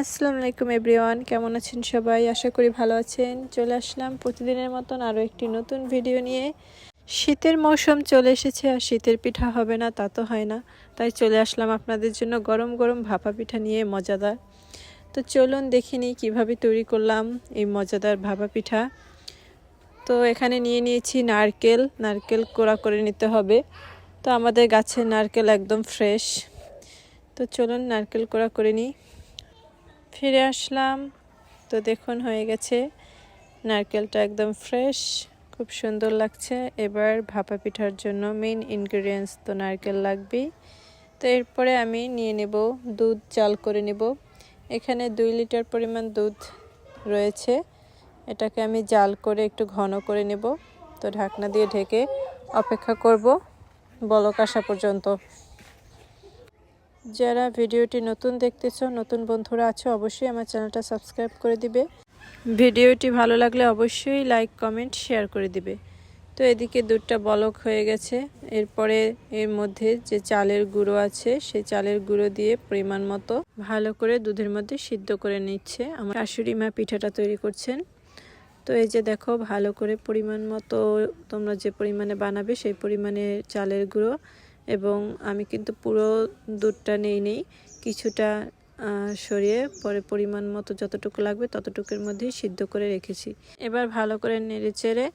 আসসালামু আলাইকুম এভরিওয়ান, কেমন আছেন সবাই? আশা করি ভালো আছেন। চলে আসলাম প্রতিদিনের মতন আরও একটি নতুন ভিডিও নিয়ে। শীতের মৌসুম চলে এসেছে আর শীতের পিঠা হবে না, তা তো হয় না। তাই চলে আসলাম আপনাদের জন্য গরম গরম ভাপা পিঠা নিয়ে, মজাদার। তো চলুন দেখিনি কীভাবে তৈরি করলাম এই মজাদার ভাপা পিঠা। তো এখানে নিয়ে নিয়েছি নারকেল নারকেল কোড়া করে নিতে হবে। তো আমাদের গাছের নারকেল একদম ফ্রেশ। তো চলুন নারকেল কোড়া করে নিই। ফিরে আসলাম। তো দেখুন, হয়ে গেছে। নারকেলটা একদম ফ্রেশ খুব সুন্দর লাগছে। এবার ভাপা পিঠার জন্য মেন ইনগ্রিডিয়েন্টস তো নারকেল লাগবেই। তো এরপরে আমি নিয়ে নেব দুধ চাল করে নেব। এখানে দুই লিটার পরিমাণ দুধ রয়েছে। এটাকে আমি জাল করে একটু ঘন করে নেব। তো ঢাকনা দিয়ে ঢেকে অপেক্ষা করব। বলক আসা পর্যন্ত। যারা ভিডিওটি নতুন দেখতেছো, নতুন বন্ধুরা আছো, অবশ্যই আমার চ্যানেলটা সাবস্ক্রাইব করে দিবে। ভিডিওটি ভালো লাগলে অবশ্যই লাইক, কমেন্ট, শেয়ার করে দিবে। তো এদিকে দুধটা বলক হয়ে গেছে। এরপরে এর মধ্যে যে চালের গুঁড়ো আছে, সেই চালের গুঁড়ো দিয়ে পরিমাণ মতো ভালো করে দুধের মধ্যে সিদ্ধ করে নিচ্ছে আমার শাশুড়ি মা পিঠাটা তৈরি করছেন। তো এই যে দেখো, ভালো করে পরিমাণ মতো তোমরা যে পরিমাণে বানাবে সেই পরিমাণে চালের গুঁড়ো এবং আমি কিন্তু পুরো দুধটা নেই নেই। কিছুটা সরিয়ে পরে পরিমাণ মতো যতটুকু লাগবে ততটুকুর মধ্যেই সিদ্ধ করে রেখেছি। এবার ভালো করে নেড়ে চেড়ে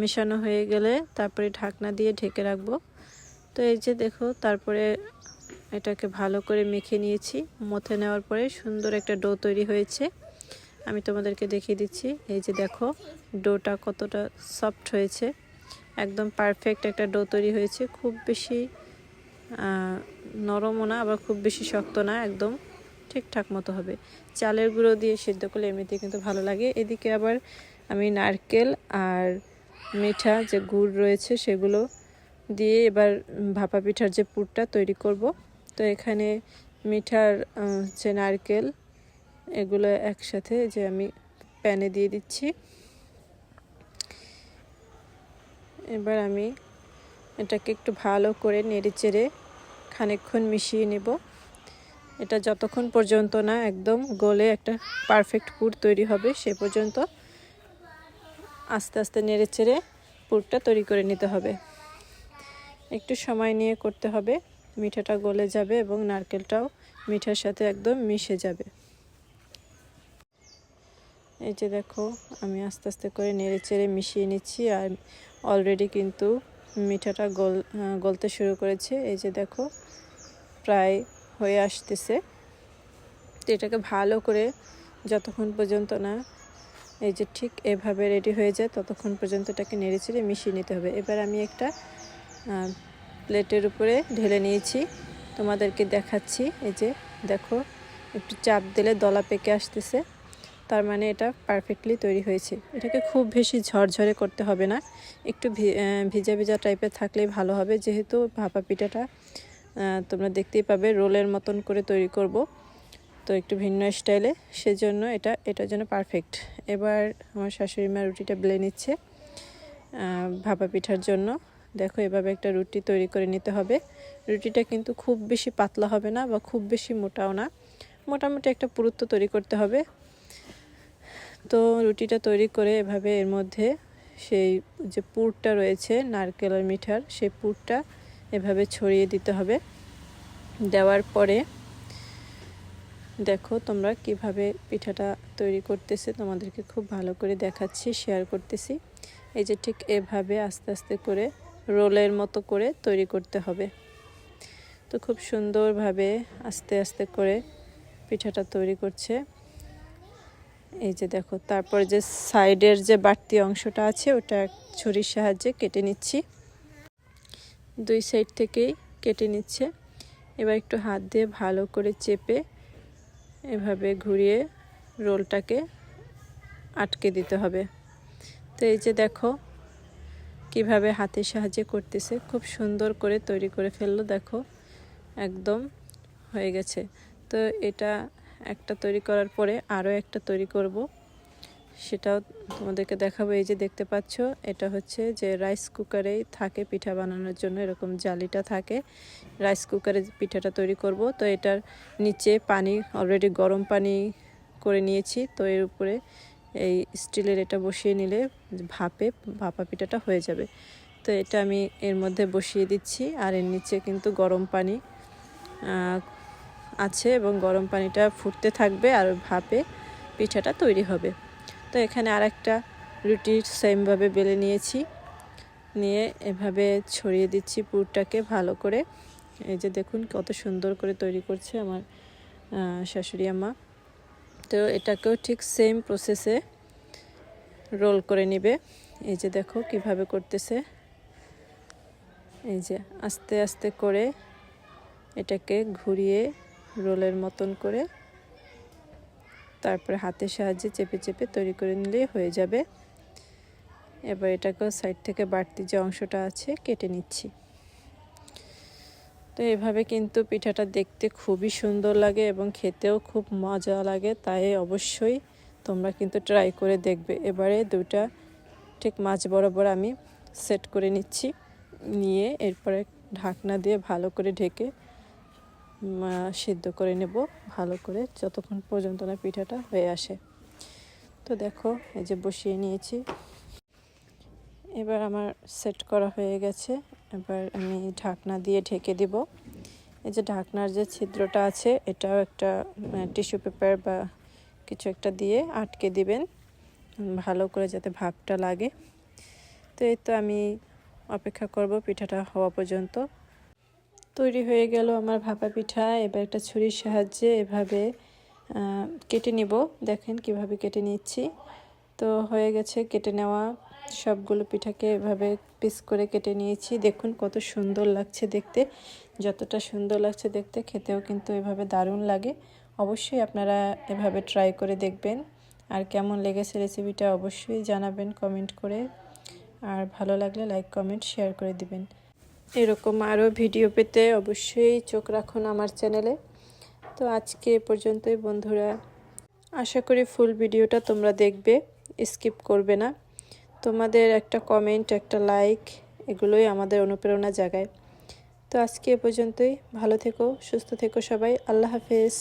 মেশানো হয়ে গেলে তারপরে ঢাকনা দিয়ে ঢেকে রাখব। তো এই যে দেখো, তারপরে এটাকে ভালো করে মেখে নিয়েছি। মথে নেওয়ার পরে সুন্দর একটা ডো তৈরি হয়েছে। আমি তোমাদেরকে দেখিয়ে দিচ্ছি। এই যে দেখো, ডোটা কতটা সফট হয়েছে। একদম পারফেক্ট একটা ডো তৈরি হয়েছে। খুব বেশি নরমও না, আবার খুব বেশি শক্ত না, একদম ঠিকঠাক মতো হবে। চালের গুঁড়ো দিয়ে সিদ্ধ করলে এমনিতে কিন্তু ভালো লাগে। এদিকে আবার আমি নারকেল আর মিঠা যে গুড় রয়েছে সেগুলো দিয়ে এবার ভাপা পিঠার যে পুরটা তৈরি করব। তো এখানে মিঠার যে নারকেল, এগুলো একসাথে যে আমি প্যানে দিয়ে দিচ্ছি। এবার আমি এটাকে একটু ভালো করে নেড়ে চেড়ে খানিকক্ষণ মিশিয়ে নেব। এটা যতক্ষণ পর্যন্ত না একদম গলে একটা পারফেক্ট পুর তৈরি হবে, সে পর্যন্ত আস্তে আস্তে নেড়ে চেড়ে পুরটা তৈরি করে নিতে হবে। একটু সময় নিয়ে করতে হবে, মিঠাটা গলে যাবে এবং নারকেলটাও মিঠার সাথে একদম মিশে যাবে। এই যে দেখো, আমি আস্তে আস্তে করে নেড়ে চেড়ে মিশিয়ে নিচ্ছি আর অলরেডি কিন্তু মিঠাটা গল গলতে শুরু করেছে। এই যে দেখো, প্রায় হয়ে আসতেছে। তো এটাকে ভালো করে যতক্ষণ পর্যন্ত না এই যে ঠিক এভাবে রেডি হয়ে যায়, ততক্ষণ পর্যন্ত এটাকে নেড়ে চেড়ে মিশিয়ে নিতে হবে। এবার আমি একটা প্লেটের উপরে ঢেলে নিয়েছি। তোমাদেরকে দেখাচ্ছি। এই যে দেখো, একটু চাপ দিলে দলা পেকে আসতেছে। তার মানে এটা পারফেক্টলি তৈরি হয়েছে। এটাকে খুব বেশি ঝরঝরে করতে হবে না। একটু ভিজা ভিজা টাইপের থাকলেই ভালো হবে। যেহেতু ভাপা পিঠাটা তোমরা দেখতেই পাবে রোলের মতন করে তৈরি করব। তো একটু ভিন্ন স্টাইলে। সেজন্য এটা এটার জন্য পারফেক্ট এবার আমার শাশুড়ি মা রুটিটা বেলে নিচ্ছে ভাপা পিঠার জন্য। দেখো, এভাবে একটা রুটি তৈরি করে নিতে হবে। রুটিটা কিন্তু খুব বেশি পাতলা হবে না বা খুব বেশি মোটাও না। মোটামুটি একটা পুরুত্ব তৈরি করতে হবে। তো রুটিটা তৈরি করে এভাবে এর মধ্যে সেই যে পুরটা রয়েছে, নারকেল আর মিঠার, সেই পুরটা এভাবে ছড়িয়ে দিতে হবে। দেওয়ার পরে দেখো তোমরা কীভাবে পিঠাটা তৈরি করতেছে, তোমাদেরকে খুব ভালো করে দেখাচ্ছি শেয়ার করতেছি। এই যে ঠিক এভাবে আস্তে আস্তে করে রোলের মতো করে তৈরি করতে হবে। তো খুব সুন্দরভাবে আস্তে আস্তে করে পিঠাটা তৈরি করছে। এই যে দেখো, তারপর যে সাইডের যে বাড়তি অংশটা আছে, ওটা ছুরির সাহায্যে কেটে নিচ্ছি। দুই সাইড থেকেই কেটে নিচ্ছে। এবার একটু হাত দিয়ে ভালো করে চেপে এভাবে ঘুরিয়ে রোলটাকে আটকে দিতে হবে। তো এই যে দেখো, কীভাবে হাতের সাহায্যে করতেছে, খুব সুন্দর করে তৈরি করে ফেলল, দেখো, একদম হয়ে গেছে। তো এটা একটা তৈরি করার পরে আরও একটা তৈরি করব। সেটাও তোমাদেরকে দেখাবো। এই যে দেখতে পাচ্ছ, এটা হচ্ছে যে রাইস কুকারেই থাকে পিঠা বানানোর জন্য এরকম জালিটা থাকে। রাইস কুকারে পিঠাটা তৈরি করব। তো এটার নিচে পানি অলরেডি গরম পানি করে নিয়েছি। তো এর উপরে এই স্টিলের এটা বসিয়ে নিলে ভাপে, ভাপা পিঠাটা হয়ে যাবে। তো এটা আমি এর মধ্যে বসিয়ে দিচ্ছি। আর এর নিচে কিন্তু গরম পানি আছে এবং গরম পানিটা ফুটতে থাকবে আর ভাপে পিঠাটা তৈরি হবে। তো এখানে আর একটা রুটি সেমভাবে বেলে নিয়েছি। নিয়ে এভাবে ছড়িয়ে দিচ্ছি পুরটাকে ভালো করে। এই যে দেখুন কত সুন্দর করে তৈরি করছে আমার শাশুড়ি আম্মা। তো এটাকেও ঠিক সেম প্রসেসে রোল করে নিবে। এই যে দেখো কীভাবে করতেছে। এই যে আস্তে আস্তে করে এটাকে ঘুরিয়ে রোলের মতন করে তারপরে হাতের সাহায্যে চেপে চেপে তৈরি করে নিলেই হয়ে যাবে। এবার এটাকেও সাইড থেকে বাড়তি যে অংশটা আছে কেটে নিচ্ছি। তো এভাবে কিন্তু পিঠাটা দেখতে খুবই সুন্দর লাগে এবং খেতেও খুব মজা লাগে, তাই অবশ্যই তোমরা কিন্তু ট্রাই করে দেখবে। এবারে দুটা ঠিক মাছ বরাবর আমি সেট করে নিচ্ছি, নিয়ে এরপরে ঢাকনা দিয়ে ভালো করে ঢেকে সিদ্ধ করে নেব ভালো করে যতক্ষণ পর্যন্ত না পিঠাটা হয়ে আসে। তো দেখো, এই যে বসিয়ে নিয়েছি। এবার আমার সেট করা হয়ে গেছে। এবার আমি ঢাকনা দিয়ে ঢেকে দিব। এই যে ঢাকনার যে ছিদ্রটা আছে, এটাও একটা টিস্যু পেপার বা কিছু একটা দিয়ে আটকে দিবেন ভালো করে যাতে ভাপটা লাগে। তো এই তো আমি অপেক্ষা করব পিঠাটা হওয়া পর্যন্ত। তৈরি হয়ে গেল আমার ভাপা পিঠা। এবার একটা ছুরির সাহায্যে এভাবে কেটে নিব। দেখেন কীভাবে কেটে নিচ্ছি। তো হয়ে গেছে কেটে নেওয়া। সবগুলো পিঠাকে এভাবে পিস করে কেটে নিয়েছি। দেখুন কত সুন্দর লাগছে দেখতে। যতটা সুন্দর লাগছে দেখতে, খেতেও কিন্তু এভাবে দারুণ লাগে। অবশ্যই আপনারা এভাবে ট্রাই করে দেখবেন। আর কেমন লেগেছে রেসিপিটা অবশ্যই জানাবেন কমেন্ট করে। আর ভালো লাগলে লাইক কমেন্ট শেয়ার করে দিবেন। এরকম আরও ভিডিও পেতে অবশ্যই চোখ রাখুন আমার চ্যানেলে। তো আজকে পর্যন্তই বন্ধুরা। আশা করি ফুল ভিডিওটা তোমরা দেখবে, স্কিপ করবে না। তোমাদের একটা কমেন্ট, একটা লাইক, এগুলোই আমাদের অনুপ্রেরণা জাগায়। তো আজকে এ পর্যন্তই। ভালো থেকো, সুস্থ থেকো সবাই। আল্লাহ হাফেজ।